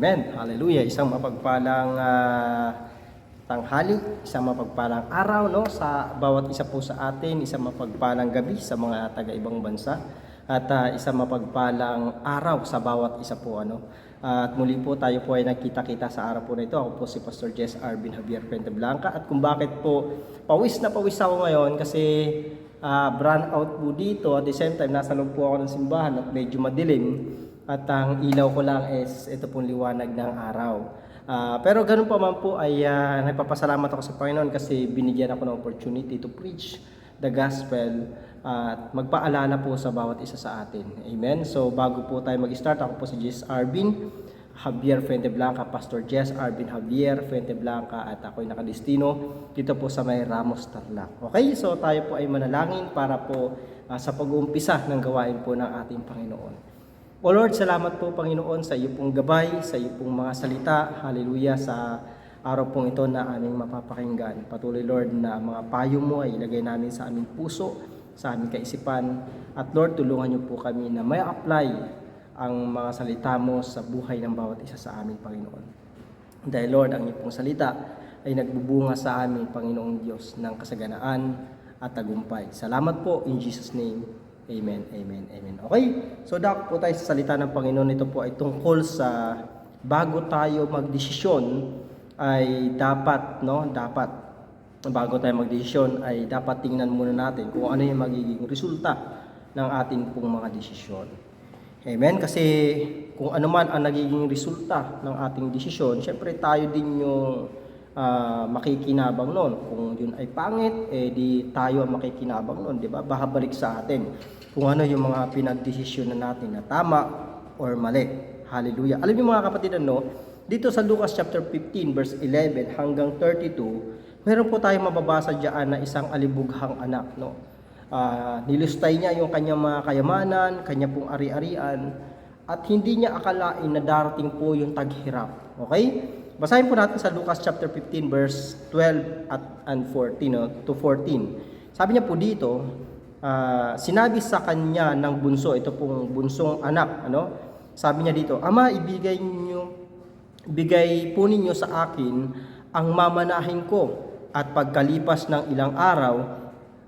Amen. Hallelujah. Isang mapagpalang ah, tanghali, isang mapagpalang araw no sa bawat isa po sa atin, isang mapagpalang gabi sa mga taga-ibang bansa at ah, isang mapagpalang araw sa bawat isa po ano. at muli po tayo po ay nagkita-kita sa araw po na ito. Ako po si Pastor Jess Arvin Javier Blanca at kung bakit po pawis na pawis ako ngayon kasi ah, brand out po dito at the same time nasa loob po ako ng simbahan at medyo madilim at ang ilaw ko lang is ito pong liwanag ng araw. Ah, pero ganun pa man po ay ah, nagpapasalamat ako sa Panginoon kasi binigyan ako ng opportunity to preach the gospel at magpaalala po sa bawat isa sa atin. Amen. So bago po tayo mag-start, ako po si Jess Arvin Javier Fuente Blanca, Pastor Jess Arvin Javier Fuente Blanca at ako'y nakadestino dito po sa may Ramos Tarlac. Okay, so tayo po ay manalangin para po ah, sa pag-uumpisa ng gawain po ng ating Panginoon. O Lord, salamat po Panginoon sa iyo pong gabay, sa iyo pong mga salita. Hallelujah sa araw pong ito na aming mapapakinggan. Patuloy Lord na mga payo mo ay ilagay namin sa aming puso, sa aming kaisipan. At Lord, tulungan niyo po kami na may apply ang mga salita mo sa buhay ng bawat isa sa aming Panginoon. Dahil Lord, ang iyong salita ay nagbubunga sa amin, Panginoong Diyos, ng kasaganaan at tagumpay. Salamat po in Jesus' name. Amen, amen, amen. Okay, so dak po tayo sa salita ng Panginoon. Ito po ay tungkol sa bago tayo magdesisyon ay dapat, no, dapat bago tayo magdesisyon ay dapat tingnan muna natin kung ano yung magiging resulta ng ating pong mga desisyon. Amen? Kasi kung ano man ang nagiging resulta ng ating desisyon, syempre tayo din yung ah, makikinabang noon. Kung yun ay pangit, eh di tayo ang makikinabang noon, di ba? Baka balik sa atin kung ano yung mga pinagdesisyon na natin na tama or mali. Hallelujah. Alam niyo mga kapatid ano, dito sa Lucas chapter 15 verse 11 hanggang 32, meron po tayong mababasa diyan na isang alibughang anak, no? Ah, nilustay niya yung kanyang mga kayamanan, kanya pong ari-arian, at hindi niya akalain na darating po yung taghirap. Okay? Basahin po natin sa Lucas chapter 15 verse 12 at and 14 no, to 14. Sabi niya po dito, ah, sinabi sa kanya ng bunso, ito pong bunsong anak, ano? Sabi niya dito, Ama, ibigay niyo bigay po ninyo sa akin ang mamanahin ko at pagkalipas ng ilang araw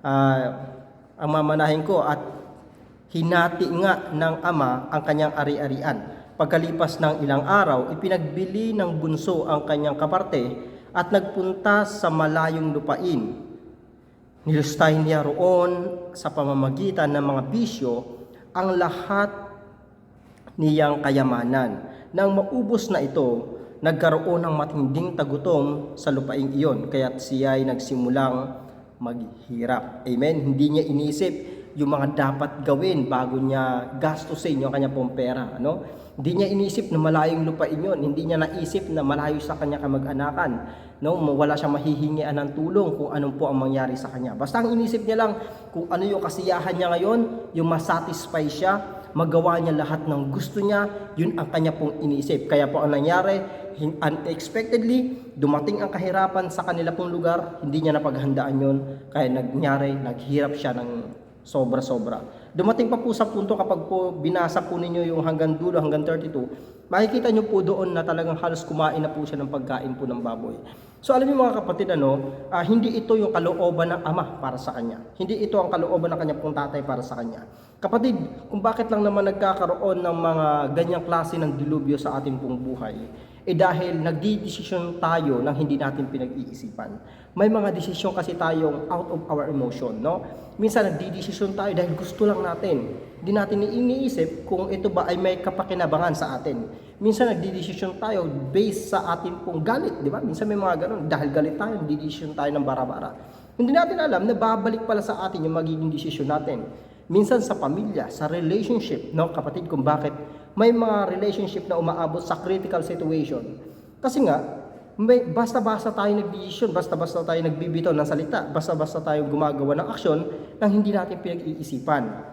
ah, ang mamanahin ko at hinati nga ng ama ang kanyang ari-arian. Pagkalipas ng ilang araw, ipinagbili ng bunso ang kanyang kaparte at nagpunta sa malayong lupain. Nilustay niya roon sa pamamagitan ng mga bisyo ang lahat niyang kayamanan. Nang maubos na ito, nagkaroon ng matinding tagutom sa lupaing iyon, kaya't siya ay nagsimulang maghirap. Amen? Hindi niya inisip yung mga dapat gawin bago niya gastusin yung kanya pong pera. Ano? Hindi niya inisip na malayong lupain yun. Hindi niya naisip na malayo sa kanya kamag-anakan. No? Wala siyang mahihingian ng tulong kung anong po ang mangyari sa kanya. Basta ang inisip niya lang kung ano yung kasiyahan niya ngayon, yung masatisfy siya, magawa niya lahat ng gusto niya, yun ang kanya pong iniisip. Kaya po ang nangyari, unexpectedly, dumating ang kahirapan sa kanila pong lugar, hindi niya napaghandaan yun, kaya nangyari, naghirap siya ng sobra-sobra. Dumating pa po sa punto kapag po binasa po ninyo yung hanggang dulo, hanggang 32, makikita nyo po doon na talagang halos kumain na po siya ng pagkain po ng baboy. So alam niyo mga kapatid, ano, ah, hindi ito yung kalooban ng ama para sa kanya. Hindi ito ang kalooban ng kanyang pong tatay para sa kanya. Kapatid, kung bakit lang naman nagkakaroon ng mga ganyang klase ng dilubyo sa ating pong buhay, eh dahil nagdidesisyon tayo nang hindi natin pinag-iisipan. May mga desisyon kasi tayong out of our emotion, no? Minsan nagdidesisyon tayo dahil gusto lang natin. Hindi natin iniisip kung ito ba ay may kapakinabangan sa atin. Minsan nagdidesisyon tayo based sa ating pong galit, di ba? Minsan may mga ganun. Dahil galit tayo, nagdidesisyon tayo ng bara-bara. Hindi natin alam na babalik pala sa atin yung magiging desisyon natin. Minsan sa pamilya, sa relationship, no kapatid, kung bakit may mga relationship na umaabot sa critical situation. Kasi nga, may, basta-basta tayo nagdesisyon, basta-basta tayo nagbibitaw ng salita, basta-basta tayo gumagawa ng aksyon nang hindi natin pinag-iisipan.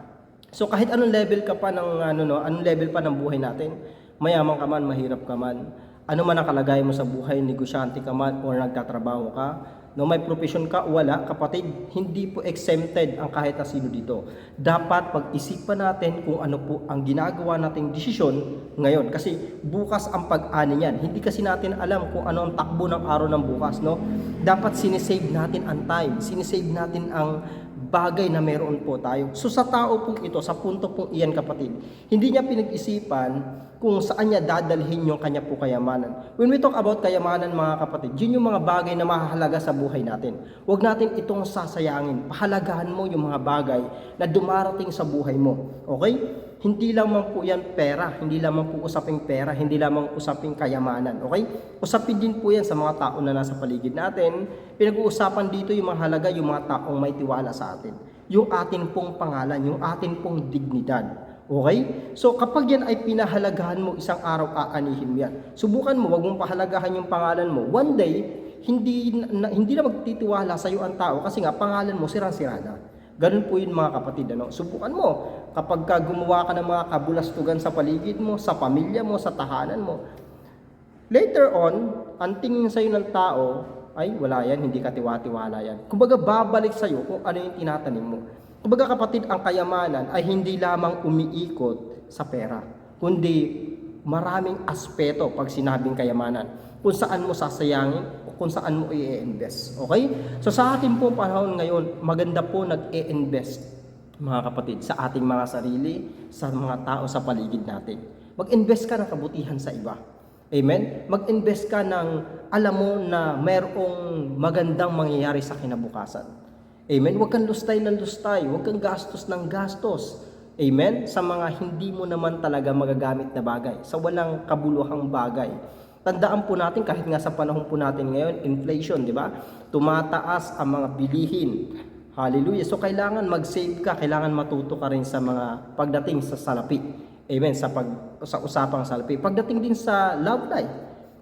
So kahit anong level ka pa ng ano no, anong level pa ng buhay natin, mayaman ka man, mahirap ka man, ano man ang kalagayan mo sa buhay, negosyante ka man or nagtatrabaho ka, no may profession ka, wala, kapatid, hindi po exempted ang kahit na sino dito. Dapat pag-isipan natin kung ano po ang ginagawa nating desisyon ngayon. Kasi bukas ang pag-ani niyan. Hindi kasi natin alam kung ano ang takbo ng araw ng bukas, no? Dapat sinisave natin ang time, sinisave natin ang bagay na meron po tayo. So sa tao pong ito, sa punto pong iyan kapatid, hindi niya pinag-isipan kung saan niya dadalhin yung kanya po kayamanan. When we talk about kayamanan mga kapatid, yun yung mga bagay na mahalaga sa buhay natin. Huwag natin itong sasayangin. Pahalagahan mo yung mga bagay na dumarating sa buhay mo. Okay? Hindi lamang po yan pera, hindi lamang po usaping pera, hindi lamang usaping kayamanan. Okay? Usapin din po yan sa mga tao na nasa paligid natin. Pinag-uusapan dito yung mga halaga, yung mga taong may tiwala sa atin. Yung atin pong pangalan, yung atin pong dignidad. Okay? So kapag yan ay pinahalagahan mo, isang araw aanihin mo yan. Subukan mo, wag mong pahalagahan yung pangalan mo. One day, hindi na, hindi na magtitiwala sa iyo ang tao kasi nga pangalan mo sirang-sira na. Ganun po yun mga kapatid. Ano? Subukan mo. Kapag ka gumawa ka ng mga kabulastugan sa paligid mo, sa pamilya mo, sa tahanan mo, later on, ang tingin sa'yo ng tao, ay wala yan, hindi ka tiwa-tiwala yan. Kumbaga babalik sa'yo kung ano yung tinatanim mo. Kumbaga kapatid, ang kayamanan ay hindi lamang umiikot sa pera, kundi maraming aspeto pag sinabing kayamanan. Kung saan mo sasayangin o kung saan mo i-invest. Okay? So sa ating po panahon ngayon, maganda po nag-i-invest mga kapatid sa ating mga sarili, sa mga tao sa paligid natin. Mag-invest ka ng kabutihan sa iba. Amen? Mag-invest ka ng alam mo na mayroong magandang mangyayari sa kinabukasan. Amen? Huwag kang lustay ng lustay. Huwag kang gastos ng gastos. Amen? Sa mga hindi mo naman talaga magagamit na bagay. Sa walang kabuluhang bagay. Tandaan po natin, kahit nga sa panahon po natin ngayon, inflation, di ba? Tumataas ang mga bilihin. Hallelujah. So kailangan mag-save ka, kailangan matuto ka rin sa mga pagdating sa salapi. Amen. Sa pag sa usapang salapi. Pagdating din sa love life.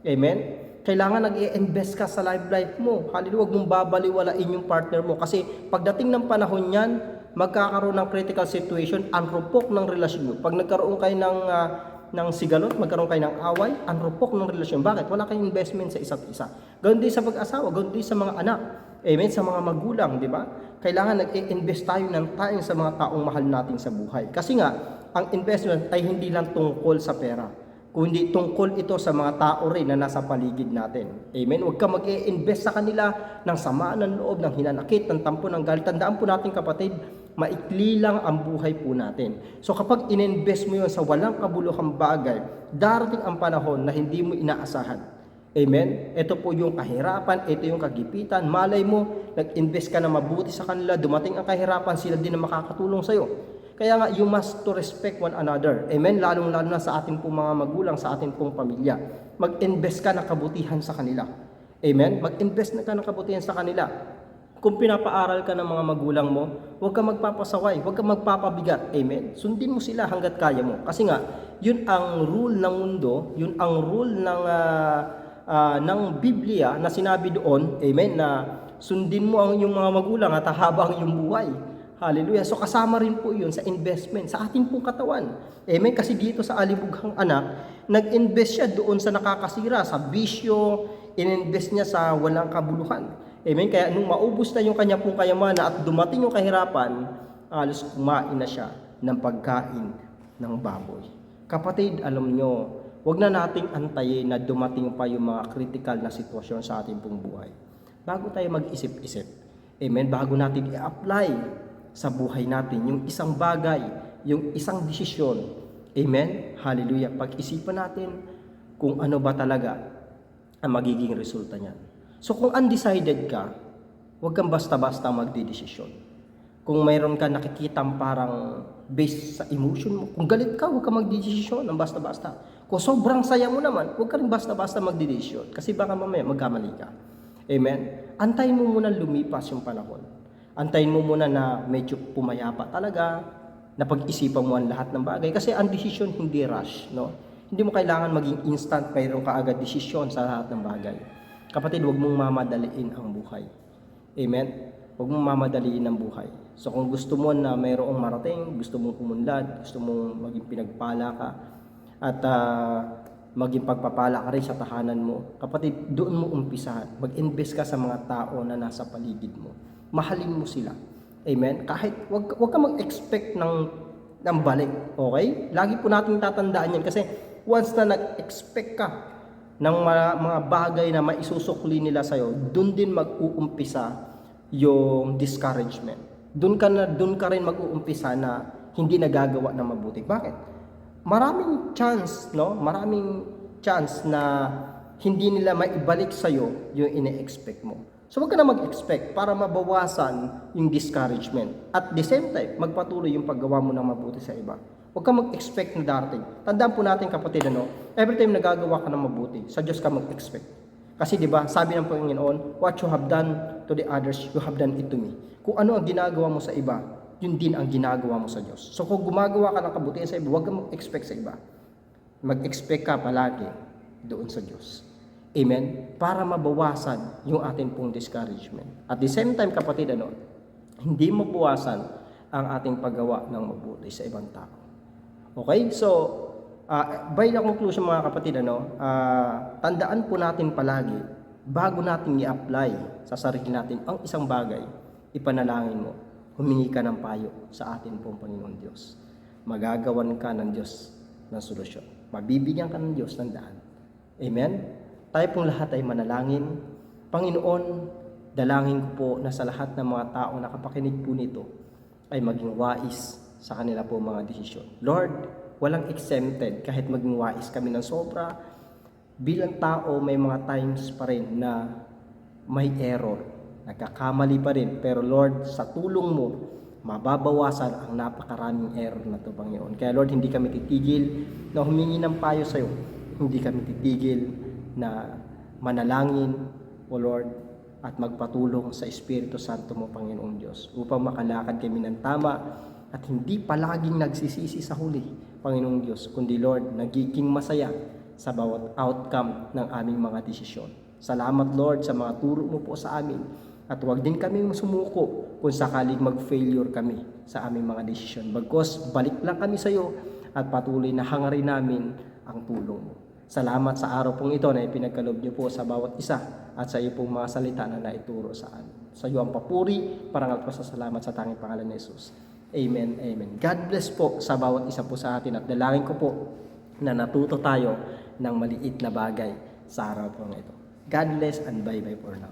Amen. Kailangan nag-i-invest ka sa love life mo. Hallelujah. Huwag mong babaliwalain yung partner mo kasi pagdating ng panahon niyan, magkakaroon ng critical situation, ang rupok ng relasyon mo. Pag nagkaroon kayo ng ah, ng sigalot, magkaroon kayo ng away, ang rupok ng relasyon. Bakit? Wala kayong investment sa isa't isa. Ganoon din sa pag-asawa, ganoon din sa mga anak. Amen? Sa mga magulang, di ba? Kailangan nag-i-invest tayo ng time sa mga taong mahal natin sa buhay. Kasi nga, ang investment ay hindi lang tungkol sa pera, kundi tungkol ito sa mga tao rin na nasa paligid natin. Amen? Huwag ka mag-i-invest sa kanila ng sama ng loob, ng hinanakit, ng tampo, ng galit. Tandaan po natin kapatid, maikli lang ang buhay po natin. So kapag ininvest mo yun sa walang kabuluhang bagay, darating ang panahon na hindi mo inaasahan. Amen? Ito po yung kahirapan, ito yung kagipitan. Malay mo, nag-invest ka na mabuti sa kanila, dumating ang kahirapan, sila din ang makakatulong sa'yo. Kaya nga, you must to respect one another. Amen? Lalong-lalo na sa ating pong mga magulang, sa ating pong pamilya. Mag-invest ka ng kabutihan sa kanila. Amen? Mag-invest na ka ng kabutihan sa kanila. Kung pinapaaral ka ng mga magulang mo, huwag ka magpapasaway, huwag ka magpapabigat. Amen? Sundin mo sila hanggat kaya mo. Kasi nga, yun ang rule ng mundo, yun ang rule ng, ah, ah, ng Biblia na sinabi doon, amen, na sundin mo ang iyong mga magulang at haba ang iyong buhay. Hallelujah. So kasama rin po yun sa investment, sa ating pong katawan. Amen. Kasi dito sa alibughang anak, nag-invest siya doon sa nakakasira, sa bisyo, ininvest niya sa walang kabuluhan. Amen. Kaya nung maubos na yung kanya pong kayamanan at dumating yung kahirapan, alos kumain na siya ng pagkain ng baboy. Kapatid, alam nyo, wag na nating antayin na dumating pa yung mga critical na sitwasyon sa ating pong buhay. Bago tayo mag-isip-isip, amen, bago natin i-apply sa buhay natin yung isang bagay, yung isang desisyon, amen, hallelujah, pag-isipan natin kung ano ba talaga ang magiging resulta niyan. So kung undecided ka, huwag kang basta-basta magdidesisyon. Kung mayroon ka nakikitang parang based sa emotion mo, kung galit ka, huwag kang magdidesisyon ng basta-basta. Kung sobrang saya mo naman, huwag ka rin basta-basta magdidesisyon. Kasi baka mamaya magkamali ka. Amen? Antayin mo muna lumipas yung panahon. Antayin mo muna na medyo pumayapa talaga, na pag-isipan mo ang lahat ng bagay. Kasi ang desisyon hindi rush, no? Hindi mo kailangan maging instant, mayroon ka agad desisyon sa lahat ng bagay. Kapatid, huwag mong mamadaliin ang buhay. Amen? Huwag mong mamadaliin ang buhay. So kung gusto mo na mayroong marating, gusto mong pumunlad, gusto mong maging pinagpala ka, at ah, maging pagpapala ka rin sa tahanan mo. Kapatid, doon mo umpisahan. Mag-invest ka sa mga tao na nasa paligid mo. Mahalin mo sila. Amen? Kahit wag, wag ka mag-expect ng, ng balik. Okay? Lagi po natin tatandaan yan kasi once na nag-expect ka ng mga, mga bagay na maisusukli nila sa'yo, doon din mag-uumpisa yung discouragement. Doon ka na doon ka rin mag-uumpisa na hindi nagagawa na mabuti. Bakit? Maraming chance, no? Maraming chance na hindi nila maibalik sa iyo yung ine-expect mo. So wag ka na mag-expect para mabawasan yung discouragement. At the same time, magpatuloy yung paggawa mo ng mabuti sa iba. Huwag ka mag-expect na darating. Tandaan po natin kapatid, ano, every time nagagawa ka ng mabuti, sa Diyos ka mag-expect. Kasi 'di ba, sabi ng Panginoon, what you have done to the others, you have done it to me. Kung ano ang ginagawa mo sa iba, yun din ang ginagawa mo sa Diyos. So kung gumagawa ka ng kabutihan sa iba, huwag ka mag-expect sa iba. Mag-expect ka palagi doon sa Diyos. Amen? Para mabawasan yung ating pong discouragement. At the same time, kapatid, ano, hindi mabawasan ang ating paggawa ng mabuti sa ibang tao. Okay? So, uh, by the conclusion mga kapatid, ano, ah, tandaan po natin palagi, bago natin i-apply sa sarili natin ang isang bagay, ipanalangin mo, humingi ka ng payo sa atin pong Panginoon Diyos. Magagawan ka ng Diyos ng solusyon. Mabibigyan ka ng Diyos ng daan. Amen? Tayo pong lahat ay manalangin. Panginoon, dalangin ko po na sa lahat ng mga tao nakapakinig po nito ay maging wais sa kanila po mga desisyon. Lord, walang exempted kahit maging wais kami ng sobra. Bilang tao, may mga times pa rin na may error. Nagkakamali pa rin. Pero Lord, sa tulong mo, mababawasan ang napakaraming error na to, Panginoon. Kaya Lord, hindi kami titigil na humingi ng payo sa iyo. Hindi kami titigil na manalangin, O Lord, at magpatulong sa Espiritu Santo mo, Panginoong Diyos, upang makalakad kami ng tama at hindi palaging nagsisisi sa huli, Panginoong Diyos, kundi Lord, nagiging masaya sa bawat outcome ng aming mga desisyon. Salamat Lord sa mga turo mo po sa amin at huwag din kami sumuko kung sakaling mag-failure kami sa aming mga desisyon. Bagkos, balik lang kami sa iyo at patuloy na hangarin namin ang tulong mo. Salamat sa araw pong ito na ipinagkalob niyo po sa bawat isa at sa iyo pong mga salita na naituro sa amin. Sa iyo ang papuri, parangal po sa salamat sa tanging pangalan ni Jesus. Amen, amen. God bless po sa bawat isa po sa atin at dalangin ko po na natuto tayo ng maliit na bagay sa araw pong ito. God bless and bye-bye for now.